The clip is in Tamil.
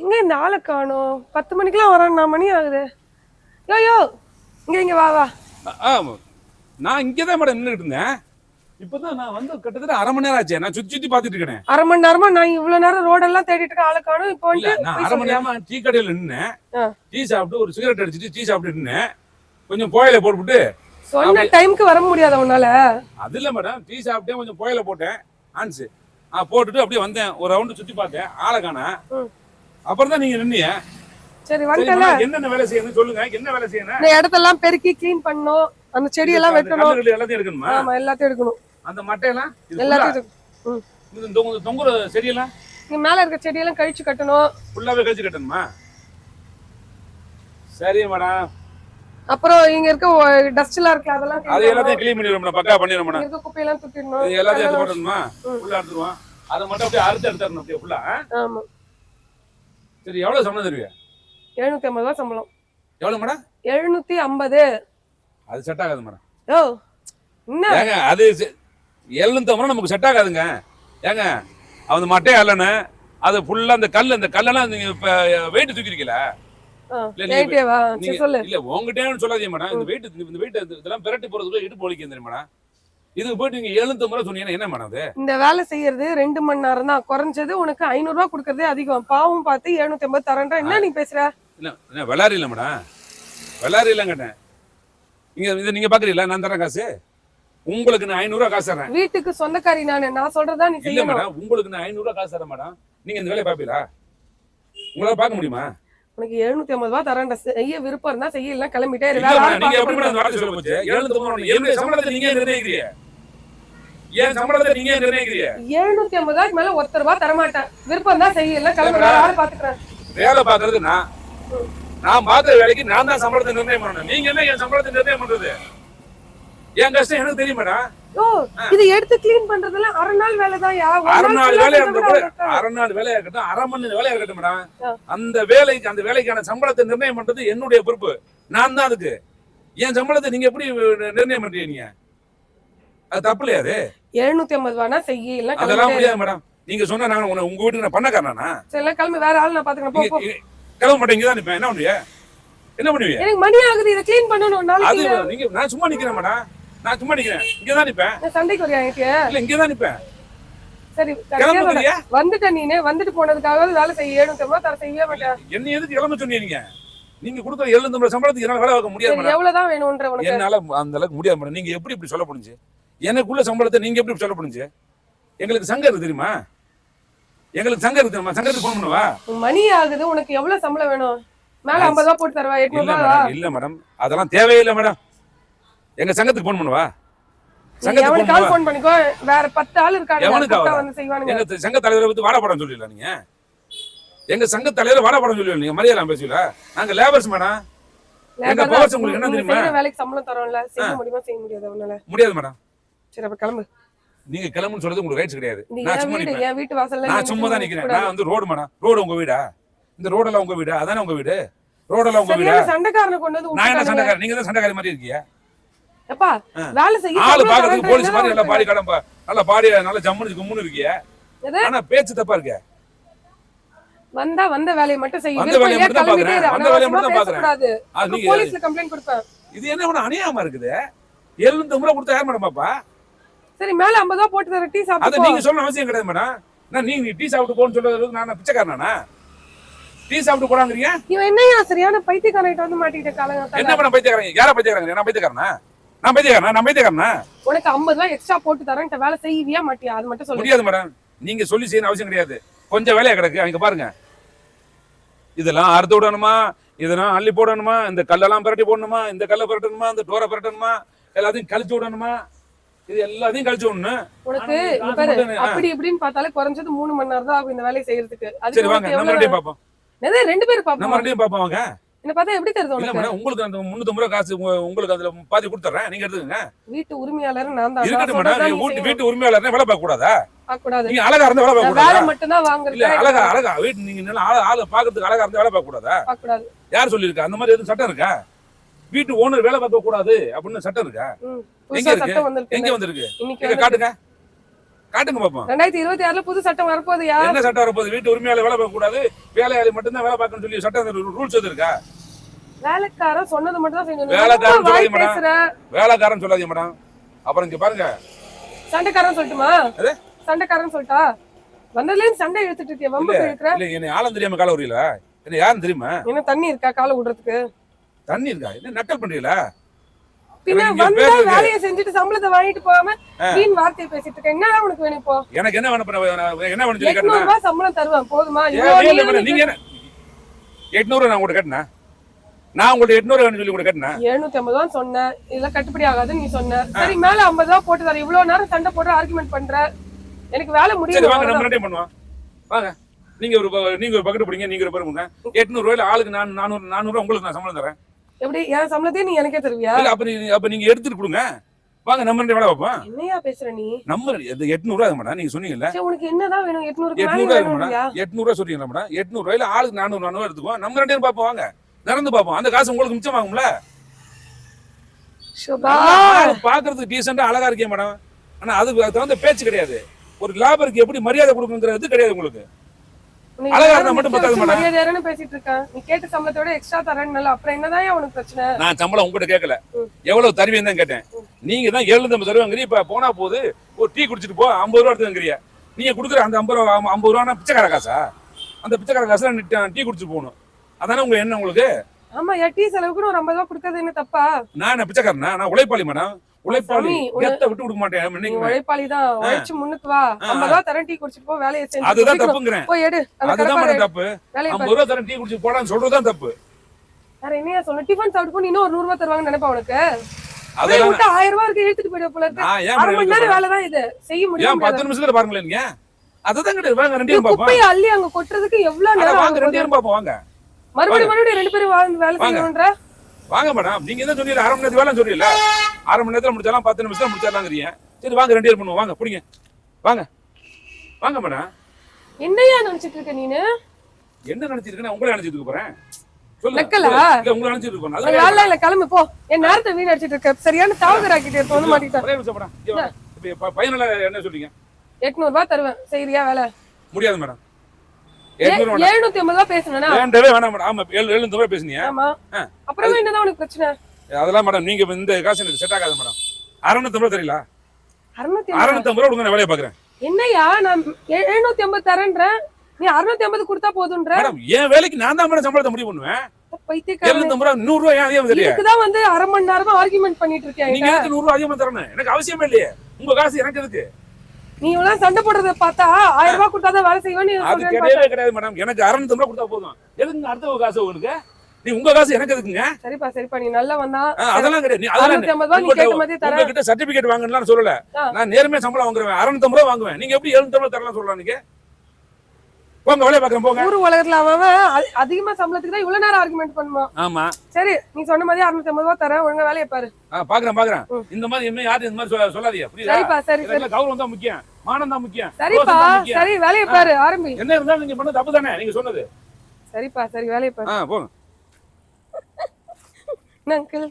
எங்க இந்த ஆளை காணோம்? பத்து மணிக்கெல்லாம் வரான் மணி ஆகுது. யோ யோ இங்க இங்க வா வா. நான் இங்கே தான் மேடம் நின்றுட்டு இருந்தேன். இப்பதான் நான் வந்து கிட்டத்தட்ட அரை மணி நேரம் ஆச்சு. நான் சுத்தி சுத்தி பார்த்துட்டு இருக்கேன். அரை மணி நேரமா நான் இவ்வளவு நேரம் ரோடெல்லாம் தேடிட்டு இருக்க ஆளை காணோம். இப்போ வந்து நான் அரை மணி? நேரமா டீ கடையில் நின்னேன். டீ சாப்பிட்டு ஒரு சிகரெட் அடிச்சிட்டு டீ சாப்பிட்டு நின்னேன் கொஞ்சம் புயல போட்டுவிட்டு சொன்ன டைம்க்கு வர முடியாத உன்னால. அது இல்ல மேடம். டீ சாப்பிட்டேன் கொஞ்சம் புயல போட்டேன். ஆன்ஸ் ஆ போட்டுட்டு அப்படியே வந்தேன். ஒரு ரவுண்டு சுத்தி பார்த்தேன். ஆளை காணா. அப்புறம் தான் நீங்க நின்னீங்க. சரி வந்துட்டல. என்னென்ன வேலை செய்யணும் சொல்லுங்க. என்ன வேலை செய்யணும்? இந்த இடத்தெல்லாம் பெருக்கி க்ளீன் பண்ணணும். அந்த செடியெல்லாம் அந்த வெட்டணும். எல்லாத்தையும் எடுக்கணுமா? ஆமா எல்லாத்தையும் எடுக்கணும். அந்த மட்டையெல்லாம்? இது எல்லாத்தையும்? இந்த தொங்கு- தொங்குற செடியெல்லாம்? இங்க மேல இருக்க செடியெல்லாம் கழிச்சு கட்டணும். ஃபுல்லாவே கழிச்சு கட்டணுமா? சரி மேடம். அப்புறம் இங்க இருக்க டஸ்ட் எல்லாம் இருக்கு அதெல்லாம் அது. எல்லாத்தையும் கிளீன் பண்ணிடுவோம் பக்கா பண்ணிடுவோம் இருக்க குப்பையெல்லாம் தூக்கிடணும் இது எல்லாத்தையும் எடுத்து போடணுமா ஃபுல்லா எடுத்துருவோம் அதை மட்டும் அப்படியே அறுத்து எடுத்துடணும் அப்படியே ஃபுல்லா ஆமா. சரி எவ்வளவு சம்பளம் தருவீங்க எழுநூத்தி ஐம்பது ரூபா சம்பளம். எவ்வளவு மேடம்? எழுநூத்தி ஐம்பது. அது செட் ஆகாது மேடம். ஓ என்ன? ஏங்க அது எழுநூத்தி ஐம்பது நமக்கு செட் ஆகாதுங்க. ஏங்க அந்த மட்டையை அல்லனு அது ஃபுல்லா அந்த கல் அந்த கல்லெல்லாம் நீங்க வெயிட் தூக்கிருக்கீல ஆ, இல்ல, இல்ல உங்ககிட்டயும் சொல்லாதீங்க மேடம். இந்த வெயிட் இந்த வெயிட் இதெல்லாம் பிரட்டி போறதுக்குள்ள இடுப்பு தெரியும் மேடம்? இதுக்கு போயிட்டு நீங்க எழுநூத்தி முறை சொன்னீங்கன்னா என்ன மேடம் இந்த வேலை செய்யறது ரெண்டு மணி நேரம் தான். குறைஞ்சது உனக்கு ஐநூறு ரூபா கொடுக்கறதே அதிகம். பாவம் பார்த்து எழுநூத்தி ஐம்பது தரேன்டா. என்ன நீ பேசுற? இல்ல என்ன இல்ல மேடம். வெள்ளாரி இல்லைங்க கேட்டேன். இங்க இது நீங்க பாக்குறீங்களா? நான் தரேன் காசு. உங்களுக்கு நான் ஐநூறுரூவா காசு தரேன் வீட்டுக்கு சொந்தக்காரி நானு. நான் சொல்றதா நீ இல்ல மேடம் உங்களுக்கு நான் ஐநூறுரூவா காசு தரேன் மேடம். நீங்க இந்த வேலையை பாப்பீங்களா? உங்களால பார்க்க முடியுமா? உனக்கு எழுநூத்தி ஐம்பது ரூபா தரேன்டா. செய்ய விருப்பம் இருந்தா செய்ய இல்ல கிளம்பிட்டே எழுநூத்தி ஐம்பது ரூபாய்க்கு மேல ஒருத்தர் ரூபா தரமாட்டேன். விருப்பம் தான் செய்ய இல்ல கிளம்பி. ஆள் பாத்துக்கிறேன் வேலை பார்க்கறது நான் நான் பார்த்த வேலைக்கு நான் தான் சம்பளத்தை நிர்ணயம் பண்ணணும். நீங்க என்ன என் சம்பளத்தை நிர்ணயம் பண்றது? என் கஷ்டம் எனக்கு தெரியும் மேடம். ஓ இது எடுத்து கிளீன் பண்றதெல்லாம் அரை நாள் வேலைதான் யா? ஒரு அரை நாள் வேலையா இருந்தா கூட. அரை நாள் வேலையா இருக்கட்டும் அரை மணி நேரம் வேலையா இருக்கட்டும் மேடம். அந்த வேலைக்கு அந்த வேலைக்கான சம்பளத்தை நிர்ணயம் பண்றது என்னுடைய பொறுப்பு. நான் தான் அதுக்கு. என் சம்பளத்தை நீங்க எப்படி நிர்ணயம் பண்றீங்க நீங்க? அது தப்பு இல்லையா அது? எழுநூத்தி ஐம்பது ரூபானா செய்ய இல்ல அதெல்லாம் முடியாது மேடம். நீங்க சொன்னா நான் உங்க வீட்டுக்கு நான் பண்ணக்காரனா சரி கிளம்பி வேற ஆள் நான் பாத்துக்கிறேன். கிளம்ப மாட்டேன் இங்க தான் நிப்பேன். என்ன பண்ணுவீங்க என்ன பண்ணுவீங்க எனக்கு மணி ஆகுது இதை க்ளீன் பண்ணணும் அது நீங்க நான் சும்மா நிக்கிறேன் மேடம். நான் சும்மா நிக்கிறேன். இங்க தான் நிப்பேன் சண்டைக்கு வரியா என்கிட்ட இல்ல இங்க தான் நிப்பேன். சரி வந்துட்ட நீனு வந்துட்டு போனதுக்காக வேலை செய்ய ஐம்பது தர செய்யவே மாட்டேன். என்ன எதுக்கு கிளம்ப சொன்னீங்க நீங்க? கொடுக்குற எழுநூறு சம்பளத்துக்கு என்னால வேலை பார்க்க முடியாது எவ்வளவுதான் வேணும்ன்ற உனக்கு? என்னால அந்த அளவுக்கு முடியாது மேடம். நீங்க எப்படி இப்படி சொல்ல முடிஞ்சு எனக்குள்ள சம்பளத்தை நீங்க எப்படி சொல்ல முடிஞ்சு எங்களுக்கு சங்கம் இருக்கு தெரியுமா? எங்களுக்கு சங்கம் இருக்கு தெரியுமா? சங்கத்துக்கு போன் பண்ணுவா? மணி ஆகுது. உனக்கு எவ்வளவு சம்பளம் வேணும்? மேல ஐம்பது ரூபா போட்டு தரவா எட்நூறு இல்ல மேடம். அதெல்லாம் தேவையில்லை மேடம். எங்க சங்கத்துக்கு போன் பண்ணுவா? சங்கத்துக்கு போன் பண்ணிக்கோ வேற பத்து ஆள் இருக்காங்க? வந்து எங்க சங்க தலைவரை பத்தி வாடா படம் சொல்லிடல நீங்க? எங்க சங்க தலைவர் வாடா படம் சொல்லல நீங்க? மரியாதை பேசல? நாங்க லேபர்ஸ் மேடம். எங்க தான். உங்களுக்கு என்ன தெரியுமா? வேலைக்கு சம்பளம் தரோம்ல. செய்ய முடியுமா செய்ய முடியாது உன்னால? முடியாது மேடம். சரி அப்ப கிளம்பு. நீங்க கிளம்புன்னு சொல்றது உங்களுக்கு ரைட்ஸ் கிடையாது. நான் சும்மா என் வீட்டு வாசல்ல நான் சும்மா தான் நிக்க நிக்கிறேன். நான் வந்து ரோடு மேடம். ரோடு உங்க வீடா? இந்த ரோடெல்லாம் உங்க வீடா? அதானே உங்க வீடு? ரோடெல்லாம் உங்க வீடா? சண்டைக்காரனை கொண்டு வந்து நான் என்ன. சண்டைக்காரன்? நீங்க தான் சண்டைக்காரி மாதிரி இருக்கீங்க? எப்பா. வேலை செய்ய ஆளு பாக்குறதுக்கு போலீஸ் மாதிரி நல்லா பாடி கடன் நல்லா பாடி நல்லா ஜம்முன்னு கும்முன்னு இருக்கீங்க எது? ஆனா பேச்சு தப்பா இருக்கு வந்தா வந்த வேலையை மட்டும் செய்ய வந்த வேலையை? மட்டும் தான். பார்க்கறேன். வந்த வேலையை மட்டும் தான். பேசக்கூடாது. அது நீங்க போலீஸ்ல கம்ப்ளைண்ட் கொடுப்பேன் இது என்ன பண்ண அநியாயமா இருக்குது எழுநூத்தி முறை கொடுத்தா யார் மேடம் பாப்பா சரி மேல ஐம்பது ரூபா போட்டு தர டீ அதை சாப்பிட்டு நீங்க சொல்ல அவசியம் கிடையாது மேடம் நான் நீங்க டீ சாப்பிட்டு போன்னு சொல்றது நான் பிச்சைக்காரனா டீ சாப்பிட்டு போடாங்கிறீங்க இவன் என்னையா சரியான பைத்தியக்காரன் வந்து மாட்டிக்கிட்ட என்ன காலங்கத்தால மேடம் பைத்தியக்காரங்க யாரா பைத்தியக்காரங்க நான் பைத்தியக்காரனா நான் பைத்தியக்காரனா நான் பைத்தியக்காரனா உனக்கு ஐம்பது ரூபாய் எக்ஸ்ட்ரா போட்டு தரேன் வேலை செய்வியா மாட்டியா? அது மட்டும் சொல்லு. முடியாது மேடம் நீங்க சொல்லி செய்யணும் அவசியம் கிடையாது. கொஞ்சம் வேலையா கிடக்கு அங்க பாருங்க. இதெல்லாம் அறுத்து விடணுமா? இதெல்லாம் அள்ளி போடணுமா? இந்த கல்லெல்லாம் பிரட்டி போடணுமா? இந்த கல்லை பிரட்டணுமா? இந்த டோரை பிரட்டணுமா? எல்லாத்தையும் கழிச்சு விடணுமா? இது எல்லாத்தையும் கழிச்சு விடணும். உனக்கு. அப்படி இப்படின்னு பார்த்தாலே குறைஞ்சது மூணு மணி நேரம் தான் இந்த வேலையை செய்யறதுக்கு. சரி வாங்க நம்ம ரெண்டையும் பார்ப்போம்? ரெண்டு பேரும் நம்ம பாப்போம் ரெண்டையும் பார்ப்போம் வாங்க. என்ன பார்த்தா எப்படி தெரியுது இல்ல உனக்கு? உங்களுக்கு அந்த முன்னூத்தி ரூபாய் காசு உங்க- உங்களுக்கு அதுல பாதி கொடுத்துறேன். நீங்க எடுத்துக்கங்க. வீட்டு உரிமையாளர் நான் தான். இருக்கட்டும் மேடம் வீட்டு. வீட்டு உரிமையாளர் வேலை பார்க்க கூடாதா? பார்க்க கூடாது நீங்க அழகா இருந்தா வேலை பார்க்க நான் வேலை கூடாதா? மட்டும் தான் இல்ல வாங்குறது அழகா அழகா வீட்டு நீங்க நல்லா ஆளு ஆளு பாக்குறதுக்கு அழகா இருந்தா வேலை பார்க்க கூடாதா? பார்க்க கூடாது யார் சொல்லியிருக்கா? அந்த மாதிரி எதுவும் சட்டம் இருக்கா? வீட்டு ஓனர் வேலை பார்க்க கூடாது அப்படின்னு சட்டம் இருக்கா. எங்க இருக்கு? எங்க வந்திருக்கு? எங்க காட்டுங்க. காட்டுங்க பாப்போம். ரெண்டாயிரத்தி இருபத்தி ஆறுல புது சட்டம் வரப்போகுதுயா என்ன சட்டம் வரப்போகுது? வீட்டு உரிமையாளர் வேலை பார்க்க கூடாது வேலையாளி மட்டும்தான் வேலை பார்க்கணும்னு சொல்லி சட்டம் ரூல்ஸ் எது இருக்கா? வேலைக்காரன் சொன்னது மட்டும் தான் செய்யணும். வேலைக்காரன் சொல்லாதீங்க மேடம். வேலைக்காரன் சொல்லாதீங்க மேடம். அப்புறம் இங்க பாருங்க. சண்டைக்காரன் சொல்லட்டுமா? சண்டைக்காரன் சொல்லிட்டா? வந்ததுல இருந்து சண்டை இழுத்துட்டு இருக்கிய வம்பு இழுக்கிற இல்ல என்ன ஆளும் தெரியாம கால உரியல என்ன யாரும் தெரியுமா? என்ன தண்ணி இருக்கா காலை விடுறதுக்கு தண்ணி இருக்கா? என்ன நக்கல் பண்றீங்களா? பின்ன வந்தா. வேலையை செஞ்சுட்டு சம்பளத்தை வாங்கிட்டு போகாம வீண் வார்த்தையை பேசிட்டு இருக்க. என்னடா உனக்கு வேணும் இப்போ? எனக்கு என்ன வேணும் என்ன வேணும் சொல்லி எட்நூறு ரூபாய் சம்பளம் தருவேன். போதுமா? நீங்க என்ன? எட்நூறு நான் உங்கள்ட்ட கேட்டேன்? நான் உங்கள்ட்ட எட்நூறு வேணும்னு சொல்லி உங்கள்ட்ட கேட்டேன்? எழுநூத்தி ஐம்பது ரூபா சொன்ன இதெல்லாம் கட்டுப்படி ஆகாதுன்னு நீ சொன்ன. சரி மேல ஐம்பது ரூபா போட்டு தர இவ்வளவு நேரம் சண்டை போட்டு ஆர்குமெண்ட் பண்ற. எனக்கு வேலை சரி முடியும் வாங்க நம்ம ரெண்டே பண்ணுவோம். வாங்க. நீங்க ஒரு நீங்க ஒரு பக்கெட் பிடிங்க நீங்க ஒரு பேர் எட்நூறு ரூபாயில ஆளுக்கு நான் நானூறு நானூறு உங்களுக்கு நான் சம்பளம் தரேன். எப்படி? என் சம்பளத்தையும் நீ எனக்கே தருவியா? இல்ல அப்ப நீ அப்ப நீங்க எடுத்துட்டு கொடுங்க. வாங்க நம்ம ரெண்டு வேலை வைப்போம் என்னையா பேசுற நீ? நம்ம இது எட்நூறு ரூபா மேடம் நீங்க சொன்னீங்கல்ல. சரி உனக்கு என்னதான் வேணும்? எட்நூறு இல்லையா மேடம் எட்நூறு ரூபா சொல்றீங்களா மேடம்? எட்நூறு ரூபாயில ஆளுக்கு நானூறு நானூறு எடுத்துக்குவோம். நம்ம ரெண்டு பேரும் பார்ப்போம் வாங்க. நடந்து பார்ப்போம். அந்த காசு உங்களுக்கு மிச்சமாகும்ல சுபா ஆளு பாக்குறதுக்கு டீசெண்டா அழகா இருக்கேன் மேடம். ஆனா அது அது தகுந்த பேச்சு கிடையாது. ஒரு லேபருக்கு எப்படி மரியாதை கொடுக்கணுங்கிறது கிடையாது உங்களுக்கு. நான் சம்பளம் உங்ககிட்ட கேட்கல. எவ்வளவு தருவீங்க தான் கேட்டேன். நீங்க தான் எழுநூத்தி தருவாங்கிறீ இப்ப போனா போது ஒரு டீ குடிச்சிட்டு போ ஐம்பது ரூபா எடுத்துங்கிறிய நீங்க கொடுக்குற அந்த ஐம்பது ரூபா ஐம்பது ரூபா பிச்சைக்கார காசா? அந்த பிச்சைக்கார காசுல நீ டீ குடிச்சிட்டு போகணும். அதானே உங்க என்ன உங்களுக்கு? ஆமா டீ செலவுக்கு ஒரு ஐம்பது ரூபா கொடுக்கறது என்ன தப்பா? நான் பிச்சைக்காரனா? நான் உழைப்பாளி மேடம். உழைப்பாளி. கெத்த விட்டு கொடுக்க மாட்டேன். உழைப்பாளி தான். உழைச்சு முன்னுக்கு வா. ஐம்பது ரூபா தரேன் டீ குடிச்சிட்டு போ. வேலையை செஞ்சு அதுதான் தப்புங்கிறேன். போய் எடு. அதுதான் தப்பு. வேலையை பாரு. ஐம்பது ரூபா தரேன் டீ குடிச்சு போடான்னு சொல்றதுதான் தப்பு. வேற என்னையா சொல்ல டிஃபன் சாப்பிட்டு போ, நீ இன்னும் ஒரு நூறு ரூபாய் தருவாங்கன்னு நினைப்பா உனக்கு? போய் அதெல்லாம் விட்டா ஆயிரம் ரூபாய் இருக்கு இழுத்துட்டு போயிட போல இருக்கு. ஏன் அரை மணி நேரம்? வேலை தான் இது. செய்ய ஏன் முடியும் பத்து நிமிஷத்துல பாருங்களேன் நீங்க. அதுதான் கிடையாது வாங்க ரெண்டு பேரும் பார்ப்போம் குப்பையை அள்ளி அங்க கொட்டுறதுக்கு எவ்வளவு நேரம் வாங்க ரெண்டு பேரும் பார்ப்போம் வாங்க. மறுபடியும் மறுபடியும் ரெண்டு பேரும் வேலை. செய்யணும்ன்ற வாங்க மேடம் நீங்க என்ன சொன்னீங்க? அரை மணி நேரத்துக்கு வேலை சொல்றீங்களா அரை மணி நேரத்துல முடிச்சாலாம் பத்து நிமிஷத்துல முடிச்சிடலாங்கிறீங்க. சரி வாங்க ரெண்டு பேர் பண்ணுவோம். வாங்க பிடிங்க. வாங்க. வாங்க மேடம் என்னையா நினைச்சிட்டு இருக்க நீனு? என்ன உங்களை நினைச்சிட்டு இருக்க போறேன்? இல்ல உங்களை நினைச்சிட்டு வேலை இல்ல கிளம்பு போ. என் நேரத்தை வீணடிச்சிட்டு இருக்க. சரியான தாவகராக்கிட்டு இருக்க நிமிஷம் ப- பையனால என்ன சொல்றீங்க? எட்நூறு ரூபாய் தருவேன். செய்யறியா வேலை? முடியாது மேடம் எழுநூத்தி ஐம்பது ரூபாய் பேசணும்னா வேண்டவே வேணாம் மேடம். ஆமா ஏழு எழுநூறு ரூபாய் பேசுனீங்க. அப்புறமா என்னதான் உனக்கு பிரச்சனை? அதெல்லாம் மேடம் நீங்க இந்த காசு எனக்கு செட் ஆகாது மேடம். அறுநூத்தி ரூபாய் தெரியல அறுநூத்தி ஐம்பது ரூபாய் கொடுங்க நான் வேலையை பாக்குறேன் என்னய்யா நான் எழுநூத்தி ஐம்பது தரேன்றேன். நீ அறுநூத்தி ஐம்பது கொடுத்தா போதுன்ற? மேடம் என் வேலைக்கு நான் தான் மேடம் சம்பளத்தை முடிவு பண்ணுவேன். எழுநூத்தி எனக்கு அவசியமே இல்லையே. உங்க காசு எனக்கு எதுக்கு? நீ இவ்வளவு சண்டை போடுறத பார்த்தா ஆயிரம் ரூபாய் கொடுத்தாதான் வேலை செய்வேன்னு அது கிடையவே கிடையாது மேடம். எனக்கு அறுநூத்தி ரூபாய் கொடுத்தா போதும். எதுக்குங்க அடுத்த காசு உங்களுக்கு நீ உங்க காசு எனக்கு எதுக்குங்க. சரிப்பா சரிப்பா நீ நல்லா வந்தா அதெல்லாம் கிடையாது. நீ அதெல்லாம் கேட்ட சர்டிபிகேட் வாங்கலாம் சொல்லல. நான் நேர்மையா சம்பளம் வாங்குறேன் அறுநூத்தி ரூபாய் வாங்குவேன். நீங்க எப்படி எழுநூத்தி ரூபாய் தரலாம் சொல்லலாம் நீங்க போங்க வேலையை பாக்குறேன் போங்க. ஊர் உலகத்துல அவன் அதிகமா சம்பளத்துக்கு தான் இவ்வளவு நேரம் ஆர்குமெண்ட் பண்ணுவான் ஆமா. சரி நீ சொன்ன மாதிரி அறுநூத்தி ஐம்பது ரூபாய் தரேன் ஒழுங்கா வேலையை பாரு. பாக்குறேன் பாக்குறேன். இந்த மாதிரி இனிமே யாரும் இந்த மாதிரி சொல்ல- சொல்லாதீங்க புரியுதா? சரிப்பா சரி சரி. கௌரவம் தான் முக்கியம் மானம் தான் முக்கியம் சரிப்பா. சரி வேலையை பாரு ஆரம்பி. என்ன இருந்தாலும் நீங்க பண்ண தப்பு தானே நீங்க சொன்னது. சரிப்பா சரி வேலையை பாரு. போங்க. அங்கிள்